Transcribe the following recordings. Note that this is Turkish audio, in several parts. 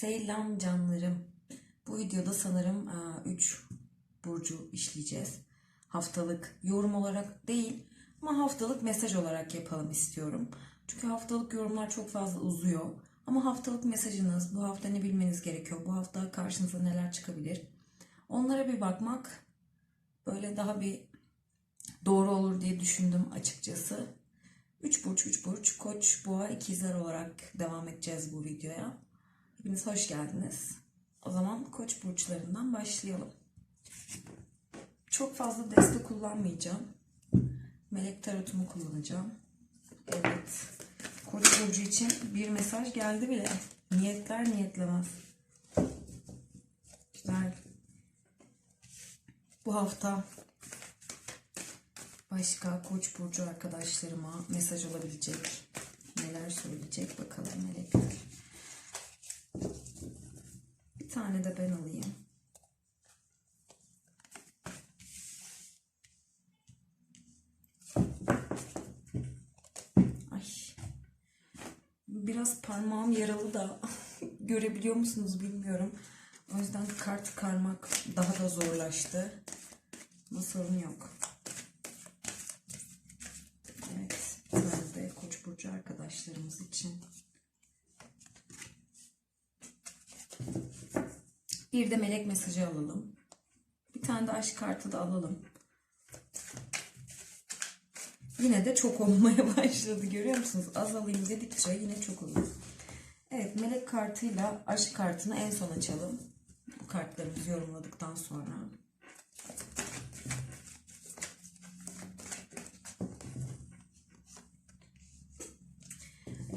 Selam canlarım. Bu videoda sanırım 3 burcu işleyeceğiz. Haftalık yorum olarak değil ama haftalık mesaj olarak yapalım istiyorum. Çünkü haftalık yorumlar çok fazla uzuyor. Ama haftalık mesajınız, bu hafta ne bilmeniz gerekiyor, bu hafta karşınıza neler çıkabilir. Onlara bir bakmak böyle daha bir doğru olur diye düşündüm açıkçası. 3 burç 3 burç koç boğa ikizler olarak devam edeceğiz bu videoya. Hepiniz hoş geldiniz. O zaman koç burçlarından başlayalım. Çok fazla deste kullanmayacağım. Melek tarotumu kullanacağım. Evet. Koç burcu için bir mesaj geldi bile. Niyetler niyetlemez. Güzel. Bu hafta başka Koç burcu arkadaşlarıma mesaj olabilecek neler söyleyecek bakalım melekler. Bir tane de ben alayım. Ay. Biraz parmağım yaralı da görebiliyor musunuz bilmiyorum. O yüzden kart çıkarmak daha da zorlaştı. Ama sorun yok. Evet, biraz Koç burcu arkadaşlarımız için. Bir de melek mesajı alalım. Bir tane de aşk kartı da alalım. Yine de çok olmaya başladı görüyor musunuz? Az alayım dedikçe yine çok oluyor. Evet melek kartıyla aşk kartını en son açalım. Bu kartlarımızı yorumladıktan sonra.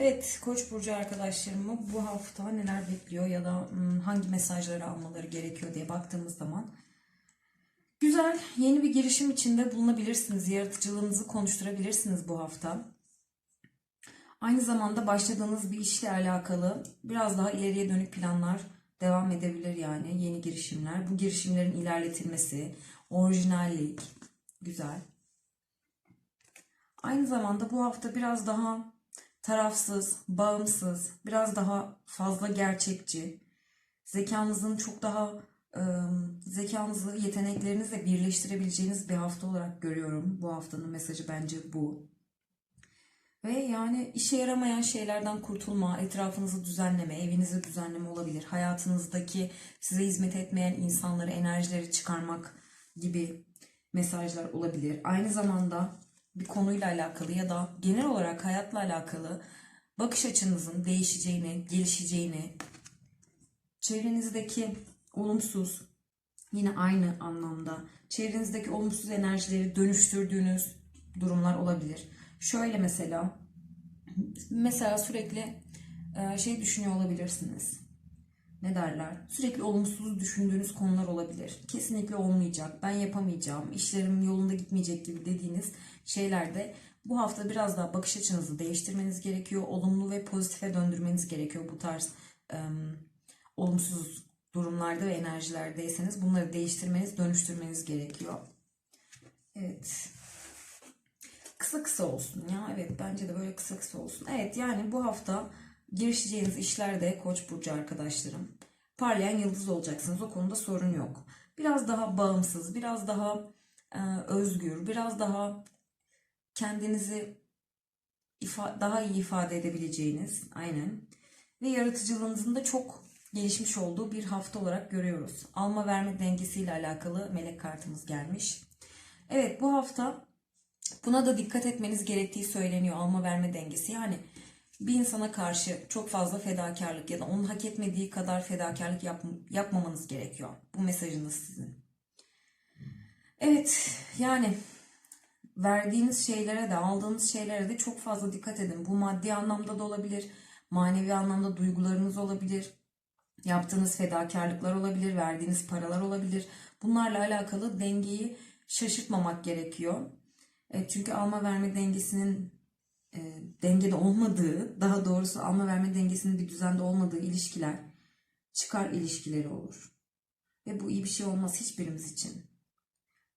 Evet Koç burcu arkadaşlarımı bu hafta neler bekliyor ya da hangi mesajları almaları gerekiyor diye baktığımız zaman güzel yeni bir girişim içinde bulunabilirsiniz. Yaratıcılığınızı konuşturabilirsiniz bu hafta. Aynı zamanda başladığınız bir işle alakalı biraz daha ileriye dönük planlar devam edebilir yani yeni girişimler. Bu girişimlerin ilerletilmesi, orijinallik güzel. Aynı zamanda bu hafta biraz daha tarafsız, bağımsız, biraz daha fazla gerçekçi, zekanızın çok daha e, zekanızı yeteneklerinizle birleştirebileceğiniz bir hafta olarak görüyorum. Bu haftanın mesajı bence bu. Ve yani işe yaramayan şeylerden kurtulma, etrafınızı düzenleme, evinizi düzenleme olabilir. Hayatınızdaki size hizmet etmeyen insanları, enerjileri çıkarmak gibi mesajlar olabilir. Aynı zamanda bir konuyla alakalı ya da genel olarak hayatla alakalı bakış açınızın değişeceğini, gelişeceğini, çevrenizdeki olumsuz yine aynı anlamda çevrenizdeki olumsuz enerjileri dönüştürdüğünüz durumlar olabilir. Şöyle mesela mesela sürekli şey düşünüyor olabilirsiniz. Ne derler? Sürekli olumsuz düşündüğünüz konular olabilir. Kesinlikle olmayacak. Ben yapamayacağım. işlerim yolunda gitmeyecek gibi dediğiniz şeylerde bu hafta biraz daha bakış açınızı değiştirmeniz gerekiyor. Olumlu ve pozitife döndürmeniz gerekiyor bu tarz e, olumsuz durumlarda ve enerjilerdeyseniz bunları değiştirmeniz, dönüştürmeniz gerekiyor. Evet. Kısa kısa olsun ya. Evet bence de böyle kısa kısa olsun. Evet yani bu hafta girişeceğiniz işlerde Koç burcu arkadaşlarım parlayan yıldız olacaksınız. O konuda sorun yok. Biraz daha bağımsız, biraz daha e, özgür, biraz daha kendinizi ifa daha iyi ifade edebileceğiniz aynen ve yaratıcılığınızın da çok gelişmiş olduğu bir hafta olarak görüyoruz. Alma verme dengesiyle alakalı melek kartımız gelmiş. Evet bu hafta buna da dikkat etmeniz gerektiği söyleniyor alma verme dengesi. Yani bir insana karşı çok fazla fedakarlık ya da onun hak etmediği kadar fedakarlık yap, yapmamanız gerekiyor. Bu mesajınız sizin. Evet yani verdiğiniz şeylere de aldığınız şeylere de çok fazla dikkat edin. Bu maddi anlamda da olabilir, manevi anlamda duygularınız olabilir, yaptığınız fedakarlıklar olabilir, verdiğiniz paralar olabilir. Bunlarla alakalı dengeyi şaşırtmamak gerekiyor. E, çünkü alma verme dengesinin e, dengede olmadığı, daha doğrusu alma verme dengesinin bir düzende olmadığı ilişkiler çıkar ilişkileri olur. Ve bu iyi bir şey olmaz hiçbirimiz için.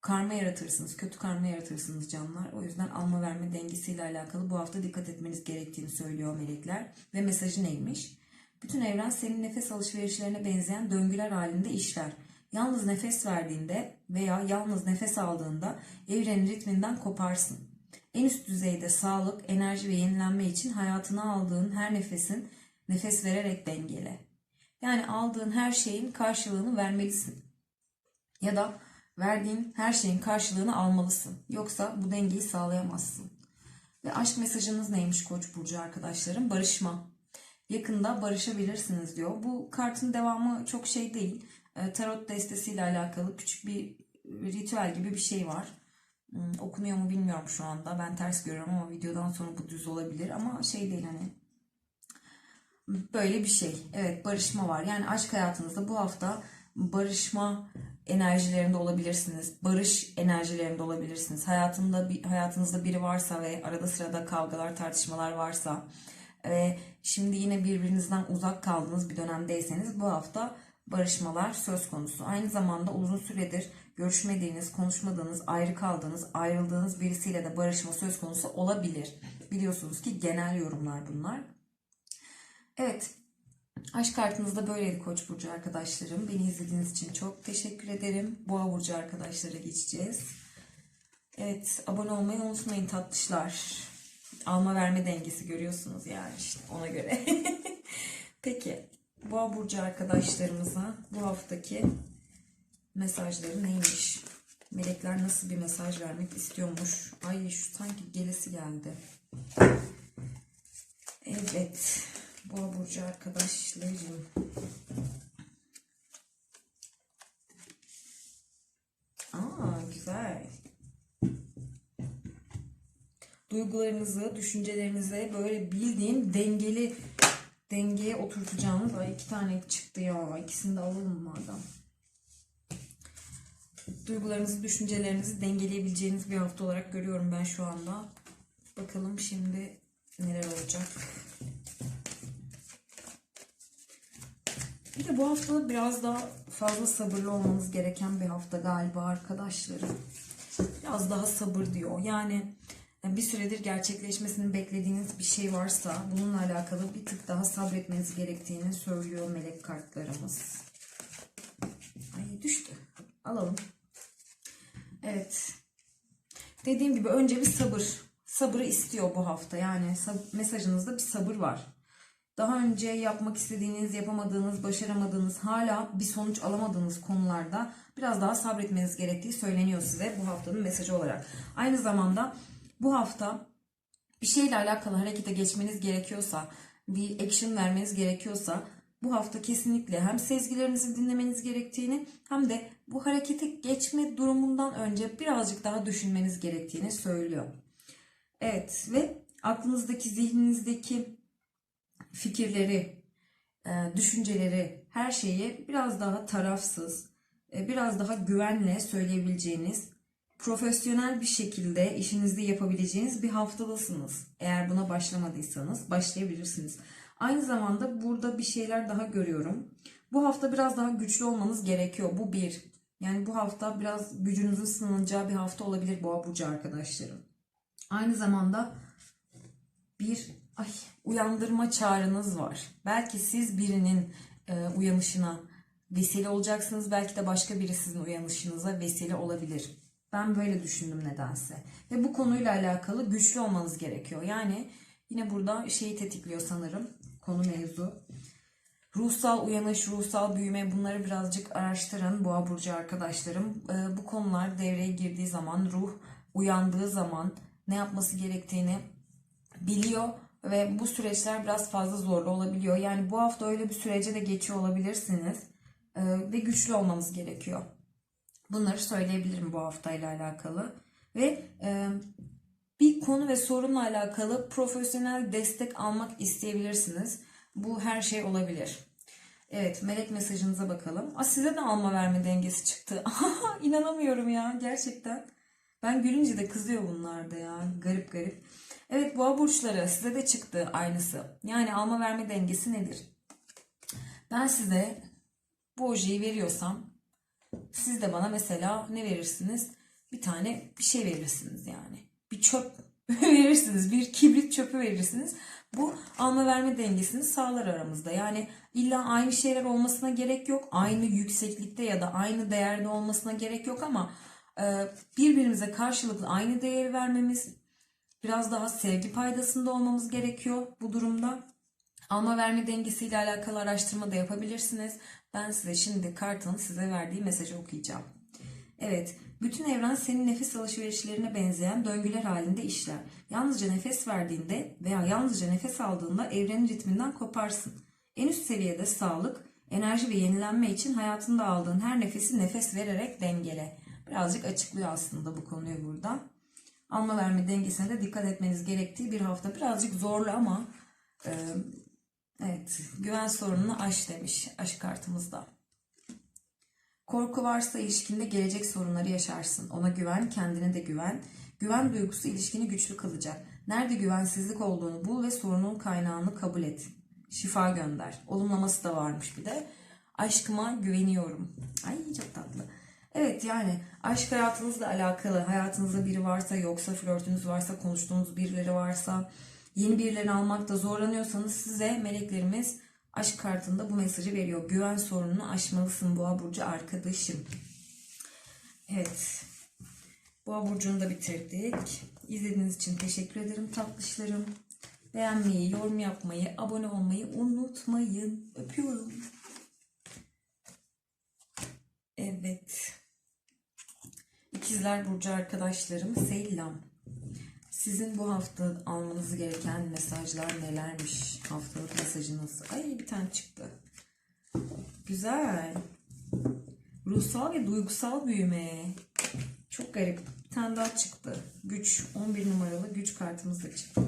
Karma yaratırsınız, kötü karma yaratırsınız canlar. O yüzden alma verme dengesiyle alakalı bu hafta dikkat etmeniz gerektiğini söylüyor melekler. Ve mesajı neymiş? Bütün evren senin nefes alışverişlerine benzeyen döngüler halinde işler. Yalnız nefes verdiğinde veya yalnız nefes aldığında evrenin ritminden koparsın. En üst düzeyde sağlık, enerji ve yenilenme için hayatına aldığın her nefesin nefes vererek dengele. Yani aldığın her şeyin karşılığını vermelisin. Ya da verdiğin her şeyin karşılığını almalısın. Yoksa bu dengeyi sağlayamazsın. Ve aşk mesajınız neymiş Koç burcu arkadaşlarım? Barışma. Yakında barışabilirsiniz diyor. Bu kartın devamı çok şey değil. E, Tarot destesiyle alakalı küçük bir ritüel gibi bir şey var. Hmm, Okunuyor mu bilmiyorum şu anda. Ben ters görüyorum ama videodan sonra bu düz olabilir. Ama şey değil hani Böyle bir şey. Evet barışma var. Yani aşk hayatınızda bu hafta barışma enerjilerinde olabilirsiniz. Barış enerjilerinde olabilirsiniz. Hayatında hayatınızda biri varsa ve arada sırada kavgalar, tartışmalar varsa ve şimdi yine birbirinizden uzak kaldığınız bir dönemdeyseniz bu hafta barışmalar söz konusu. Aynı zamanda uzun süredir görüşmediğiniz, konuşmadığınız, ayrı kaldığınız, ayrıldığınız birisiyle de barışma söz konusu olabilir. Biliyorsunuz ki genel yorumlar bunlar. Evet. Aşk kartınızda böyleydi Koç burcu arkadaşlarım. Beni izlediğiniz için çok teşekkür ederim. Boğa burcu arkadaşlara geçeceğiz. Evet, abone olmayı unutmayın tatlışlar. Alma verme dengesi görüyorsunuz yani işte ona göre. Peki, Boğa burcu arkadaşlarımıza bu haftaki mesajları neymiş? Melekler nasıl bir mesaj vermek istiyormuş? Ay şu sanki gelesi geldi. Evet. Boğa burcu arkadaşlarım. Aa güzel. Duygularınızı, düşüncelerinizi böyle bildiğin dengeli dengeye oturtacağınız ay iki tane çıktı ya. İkisini de alalım madem. Duygularınızı, düşüncelerinizi dengeleyebileceğiniz bir hafta olarak görüyorum ben şu anda. Bakalım şimdi neler olacak. Bir de bu hafta biraz daha fazla sabırlı olmanız gereken bir hafta galiba arkadaşlarım. Biraz daha sabır diyor. Yani bir süredir gerçekleşmesini beklediğiniz bir şey varsa bununla alakalı bir tık daha sabretmeniz gerektiğini söylüyor melek kartlarımız. Ay düştü. Alalım. Evet. Dediğim gibi önce bir sabır. Sabırı istiyor bu hafta. Yani mesajınızda bir sabır var daha önce yapmak istediğiniz, yapamadığınız, başaramadığınız, hala bir sonuç alamadığınız konularda biraz daha sabretmeniz gerektiği söyleniyor size bu haftanın mesajı olarak. Aynı zamanda bu hafta bir şeyle alakalı harekete geçmeniz gerekiyorsa, bir action vermeniz gerekiyorsa bu hafta kesinlikle hem sezgilerinizi dinlemeniz gerektiğini hem de bu harekete geçme durumundan önce birazcık daha düşünmeniz gerektiğini söylüyor. Evet ve aklınızdaki, zihninizdeki fikirleri, e, düşünceleri, her şeyi biraz daha tarafsız, e, biraz daha güvenle söyleyebileceğiniz, profesyonel bir şekilde işinizi yapabileceğiniz bir haftadasınız. Eğer buna başlamadıysanız başlayabilirsiniz. Aynı zamanda burada bir şeyler daha görüyorum. Bu hafta biraz daha güçlü olmanız gerekiyor. Bu bir. Yani bu hafta biraz gücünüzün sınanacağı bir hafta olabilir Boğa Burcu arkadaşlarım. Aynı zamanda bir ay uyandırma çağrınız var. Belki siz birinin e, uyanışına vesile olacaksınız. Belki de başka biri sizin uyanışınıza vesile olabilir. Ben böyle düşündüm nedense. Ve bu konuyla alakalı güçlü olmanız gerekiyor. Yani yine burada şeyi tetikliyor sanırım konu mevzu. Ruhsal uyanış, ruhsal büyüme bunları birazcık araştırın Boğa Burcu arkadaşlarım. E, bu konular devreye girdiği zaman, ruh uyandığı zaman ne yapması gerektiğini biliyor ve bu süreçler biraz fazla zorlu olabiliyor. Yani bu hafta öyle bir sürece de geçiyor olabilirsiniz ee, ve güçlü olmanız gerekiyor. Bunları söyleyebilirim bu haftayla alakalı ve e, bir konu ve sorunla alakalı profesyonel destek almak isteyebilirsiniz. Bu her şey olabilir. Evet melek mesajınıza bakalım. Aa, size de alma verme dengesi çıktı. İnanamıyorum ya gerçekten. Ben gülünce de kızıyor bunlar da ya. Garip garip. Evet boğa burçları size de çıktı aynısı. Yani alma verme dengesi nedir? Ben size bu ojeyi veriyorsam siz de bana mesela ne verirsiniz? Bir tane bir şey verirsiniz yani. Bir çöp verirsiniz. Bir kibrit çöpü verirsiniz. Bu alma verme dengesini sağlar aramızda. Yani illa aynı şeyler olmasına gerek yok. Aynı yükseklikte ya da aynı değerde olmasına gerek yok ama e, birbirimize karşılıklı aynı değeri vermemiz, biraz daha sevgi paydasında olmamız gerekiyor bu durumda. Alma verme dengesiyle alakalı araştırma da yapabilirsiniz. Ben size şimdi kartın size verdiği mesajı okuyacağım. Evet, bütün evren senin nefes alışverişlerine benzeyen döngüler halinde işler. Yalnızca nefes verdiğinde veya yalnızca nefes aldığında evrenin ritminden koparsın. En üst seviyede sağlık, enerji ve yenilenme için hayatında aldığın her nefesi nefes vererek dengele. Birazcık açıklıyor aslında bu konuyu burada. Alma verme dengesine de dikkat etmeniz gerektiği bir hafta. Birazcık zorlu ama e, evet güven sorununu aş demiş aşk kartımızda. Korku varsa ilişkinde gelecek sorunları yaşarsın. Ona güven, kendine de güven. Güven duygusu ilişkini güçlü kılacak. Nerede güvensizlik olduğunu bul ve sorunun kaynağını kabul et. Şifa gönder. Olumlaması da varmış bir de. Aşkıma güveniyorum. Ay çok tatlı. Evet yani aşk hayatınızla alakalı hayatınızda biri varsa yoksa flörtünüz varsa konuştuğunuz birileri varsa yeni birilerini almakta zorlanıyorsanız size meleklerimiz aşk kartında bu mesajı veriyor. Güven sorununu aşmalısın Boğa Burcu arkadaşım. Evet. Boğa Burcu'nu da bitirdik. İzlediğiniz için teşekkür ederim tatlışlarım. Beğenmeyi, yorum yapmayı, abone olmayı unutmayın. Öpüyorum. Evet. İkizler Burcu arkadaşlarım selam. Sizin bu hafta almanız gereken mesajlar nelermiş? Haftalık mesajınız. Ay bir tane çıktı. Güzel. Ruhsal ve duygusal büyüme. Çok garip. Bir tane daha çıktı. Güç. 11 numaralı güç kartımız da çıktı.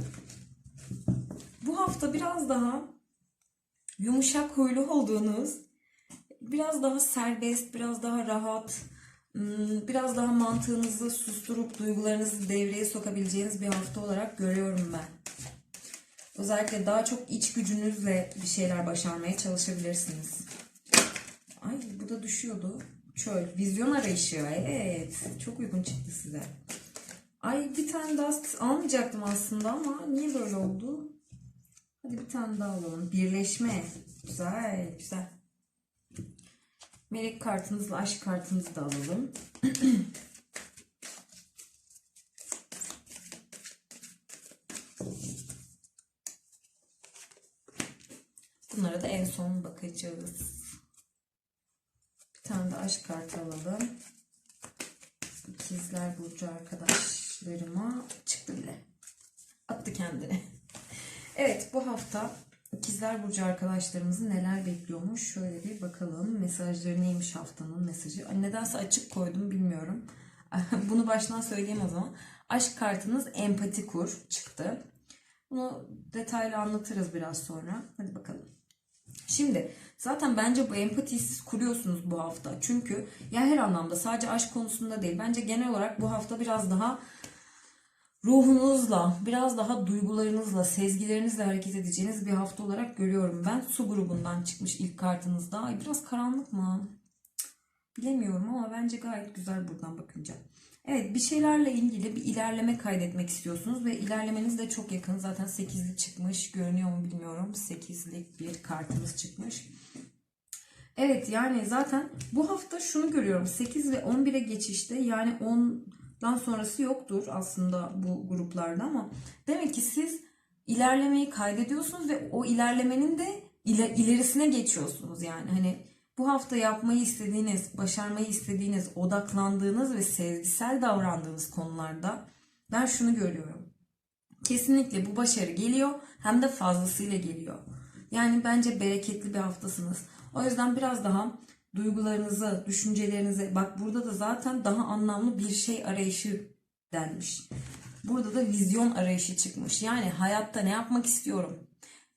Bu hafta biraz daha yumuşak huylu olduğunuz, biraz daha serbest, biraz daha rahat, biraz daha mantığınızı susturup duygularınızı devreye sokabileceğiniz bir hafta olarak görüyorum ben. Özellikle daha çok iç gücünüzle bir şeyler başarmaya çalışabilirsiniz. Ay bu da düşüyordu. Çöl. Vizyon arayışı. Evet. Çok uygun çıktı size. Ay bir tane daha almayacaktım aslında ama niye böyle oldu? Hadi bir tane daha alalım. Birleşme. Güzel. Güzel. Melek kartınızla aşk kartınızı da alalım. Bunlara da en son bakacağız. Bir tane de aşk kartı alalım. İkizler Burcu arkadaşlarıma çıktı bile. Attı kendini. Evet bu hafta İkizler Burcu arkadaşlarımızı neler bekliyormuş? Şöyle bir bakalım. Mesajları neymiş haftanın mesajı? Nedense açık koydum bilmiyorum. Bunu baştan söyleyeyim o zaman. Aşk kartınız empati kur çıktı. Bunu detaylı anlatırız biraz sonra. Hadi bakalım. Şimdi zaten bence bu empatiyi siz kuruyorsunuz bu hafta. Çünkü ya her anlamda sadece aşk konusunda değil. Bence genel olarak bu hafta biraz daha ruhunuzla, biraz daha duygularınızla, sezgilerinizle hareket edeceğiniz bir hafta olarak görüyorum ben. Su grubundan çıkmış ilk kartınızda. Ay biraz karanlık mı? Bilemiyorum ama bence gayet güzel buradan bakınca. Evet bir şeylerle ilgili bir ilerleme kaydetmek istiyorsunuz ve ilerlemeniz de çok yakın. Zaten 8'lik çıkmış. Görünüyor mu bilmiyorum. 8'lik bir kartımız çıkmış. Evet yani zaten bu hafta şunu görüyorum. 8 ve 11'e geçişte yani 10'dan sonrası yoktur aslında bu gruplarda ama demek ki siz ilerlemeyi kaydediyorsunuz ve o ilerlemenin de ile- ilerisine geçiyorsunuz yani. Hani bu hafta yapmayı istediğiniz, başarmayı istediğiniz, odaklandığınız ve sezgisel davrandığınız konularda ben şunu görüyorum. Kesinlikle bu başarı geliyor hem de fazlasıyla geliyor. Yani bence bereketli bir haftasınız. O yüzden biraz daha duygularınızı, düşüncelerinize bak burada da zaten daha anlamlı bir şey arayışı denmiş. Burada da vizyon arayışı çıkmış. Yani hayatta ne yapmak istiyorum?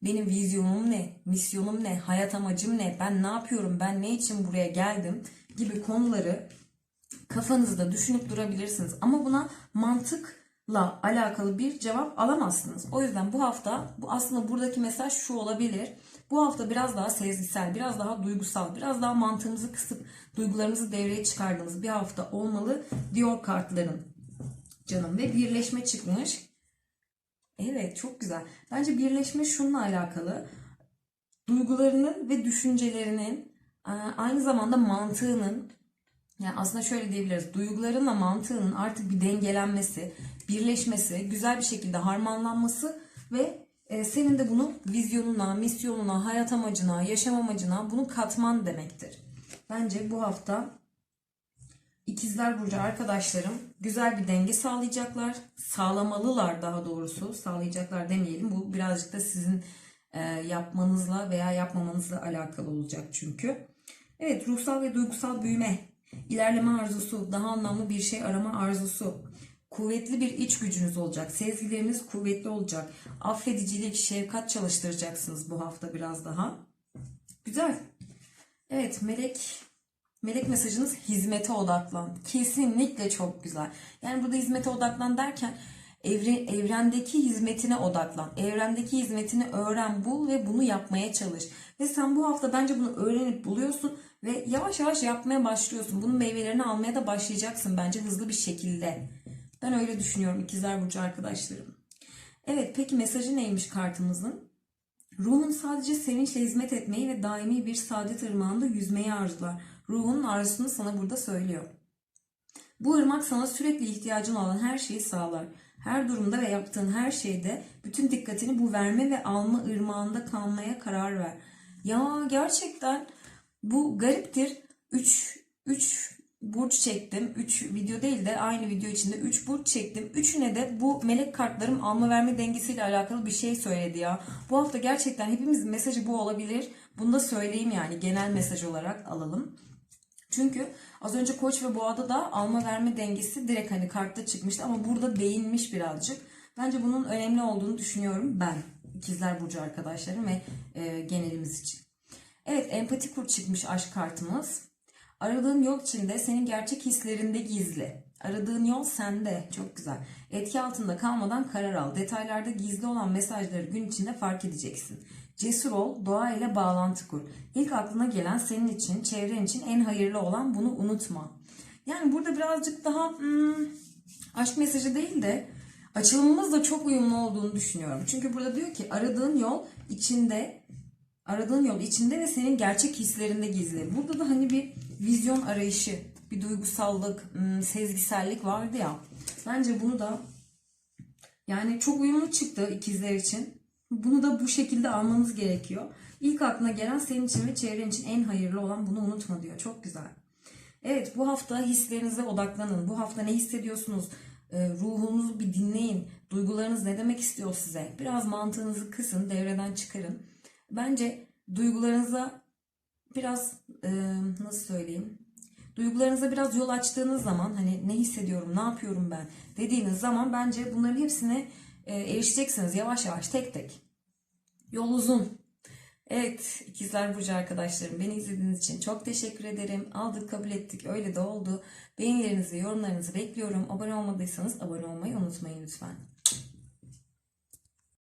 Benim vizyonum ne? Misyonum ne? Hayat amacım ne? Ben ne yapıyorum? Ben ne için buraya geldim? Gibi konuları kafanızda düşünüp durabilirsiniz. Ama buna mantıkla alakalı bir cevap alamazsınız. O yüzden bu hafta bu aslında buradaki mesaj şu olabilir. Bu hafta biraz daha sezgisel, biraz daha duygusal, biraz daha mantığınızı kısıp duygularınızı devreye çıkardığınız bir hafta olmalı diyor kartların. Canım ve birleşme çıkmış. Evet çok güzel. Bence birleşme şununla alakalı. Duygularının ve düşüncelerinin e, aynı zamanda mantığının yani aslında şöyle diyebiliriz. Duygularınla mantığının artık bir dengelenmesi, birleşmesi, güzel bir şekilde harmanlanması ve senin de bunu vizyonuna, misyonuna, hayat amacına, yaşam amacına bunu katman demektir. Bence bu hafta İkizler Burcu arkadaşlarım güzel bir denge sağlayacaklar. Sağlamalılar daha doğrusu. Sağlayacaklar demeyelim. Bu birazcık da sizin e, yapmanızla veya yapmamanızla alakalı olacak çünkü. Evet ruhsal ve duygusal büyüme, ilerleme arzusu, daha anlamlı bir şey arama arzusu, kuvvetli bir iç gücünüz olacak. Sezgileriniz kuvvetli olacak. Affedicilik, şefkat çalıştıracaksınız bu hafta biraz daha. Güzel. Evet melek Melek mesajınız hizmete odaklan. Kesinlikle çok güzel. Yani burada hizmete odaklan derken evre, evrendeki hizmetine odaklan. Evrendeki hizmetini öğren, bul ve bunu yapmaya çalış. Ve sen bu hafta bence bunu öğrenip buluyorsun ve yavaş yavaş yapmaya başlıyorsun. Bunun meyvelerini almaya da başlayacaksın bence hızlı bir şekilde. Ben öyle düşünüyorum ikizler burcu arkadaşlarım. Evet peki mesajı neymiş kartımızın? Ruhun sadece sevinçle hizmet etmeyi ve daimi bir saadet ırmağında yüzmeyi arzular. Ruhunun arzusunu sana burada söylüyor. Bu ırmak sana sürekli ihtiyacın olan her şeyi sağlar. Her durumda ve yaptığın her şeyde bütün dikkatini bu verme ve alma ırmağında kalmaya karar ver. Ya gerçekten bu gariptir. 3 3 burç çektim. 3 video değil de aynı video içinde 3 burç çektim. Üçüne de bu melek kartlarım alma verme dengesiyle alakalı bir şey söyledi ya. Bu hafta gerçekten hepimizin mesajı bu olabilir. Bunu da söyleyeyim yani genel mesaj olarak alalım. Çünkü az önce koç ve boğada da alma verme dengesi direkt hani kartta çıkmıştı ama burada değinmiş birazcık. Bence bunun önemli olduğunu düşünüyorum ben. İkizler Burcu arkadaşlarım ve e, genelimiz için. Evet empati kur çıkmış aşk kartımız. Aradığın yol içinde senin gerçek hislerinde gizli. Aradığın yol sende. Çok güzel. Etki altında kalmadan karar al. Detaylarda gizli olan mesajları gün içinde fark edeceksin. Cesur ol, doğa ile bağlantı kur. İlk aklına gelen senin için, çevren için en hayırlı olan bunu unutma. Yani burada birazcık daha hmm, aşk mesajı değil de açılımımızla çok uyumlu olduğunu düşünüyorum. Çünkü burada diyor ki aradığın yol içinde, aradığın yol içinde ve senin gerçek hislerinde gizli. Burada da hani bir vizyon arayışı, bir duygusallık, hmm, sezgisellik vardı ya. Bence bunu da yani çok uyumlu çıktı ikizler için. Bunu da bu şekilde almanız gerekiyor. İlk aklına gelen senin için ve çevren için en hayırlı olan bunu unutma diyor. Çok güzel. Evet bu hafta hislerinize odaklanın. Bu hafta ne hissediyorsunuz? Ee, ruhunuzu bir dinleyin. Duygularınız ne demek istiyor size? Biraz mantığınızı kısın, devreden çıkarın. Bence duygularınıza biraz e, nasıl söyleyeyim? Duygularınıza biraz yol açtığınız zaman hani ne hissediyorum, ne yapıyorum ben dediğiniz zaman bence bunların hepsine e, erişeceksiniz yavaş yavaş tek tek. Yol uzun. Evet ikizler burcu arkadaşlarım beni izlediğiniz için çok teşekkür ederim. Aldık kabul ettik öyle de oldu. Beğenilerinizi yorumlarınızı bekliyorum. Abone olmadıysanız abone olmayı unutmayın lütfen.